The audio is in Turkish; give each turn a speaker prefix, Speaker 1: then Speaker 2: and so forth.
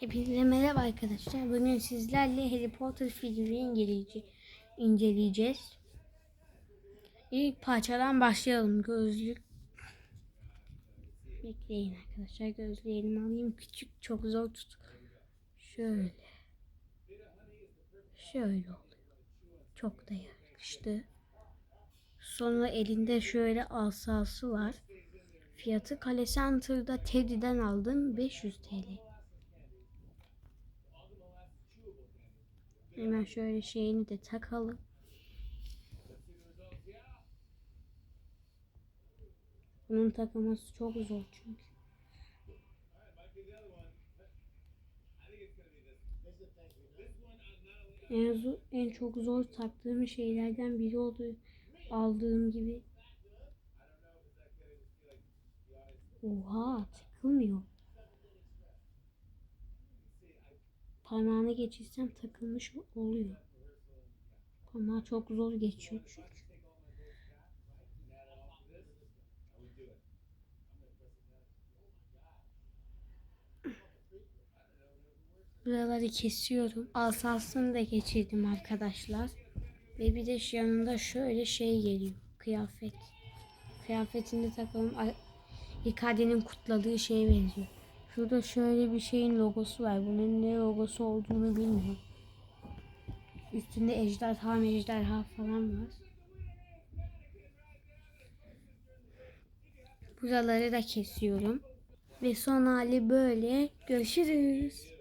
Speaker 1: Hepinize merhaba arkadaşlar. Bugün sizlerle Harry Potter filmini inceleyece- inceleyeceğiz. İlk parçadan başlayalım. Gözlük. Bekleyin arkadaşlar. Gözlüğü alayım. Küçük çok zor tut. Şöyle. Şöyle oluyor. Çok da yakıştı. Sonra elinde şöyle asası var. Fiyatı Kale Center'da Teddy'den aldım 500 TL. Hemen şöyle şeyini de takalım. Bunun takılması çok zor çünkü. En, zor, en çok zor taktığım şeylerden biri oldu. Aldığım gibi. Oha takılmıyor. Parmağını geçirsem takılmış oluyor. Parmağı çok zor geçiyor çünkü. Buraları kesiyorum. Asasını da geçirdim arkadaşlar. Ve bir de şu yanında şöyle şey geliyor. Kıyafet. Kıyafetinde takalım. Icardi'nin kutladığı şeye benziyor. Şurada şöyle bir şeyin logosu var. Bunun ne logosu olduğunu bilmiyorum. Üstünde ejderha mejderha falan var. Buraları da kesiyorum. Ve son hali böyle. Görüşürüz.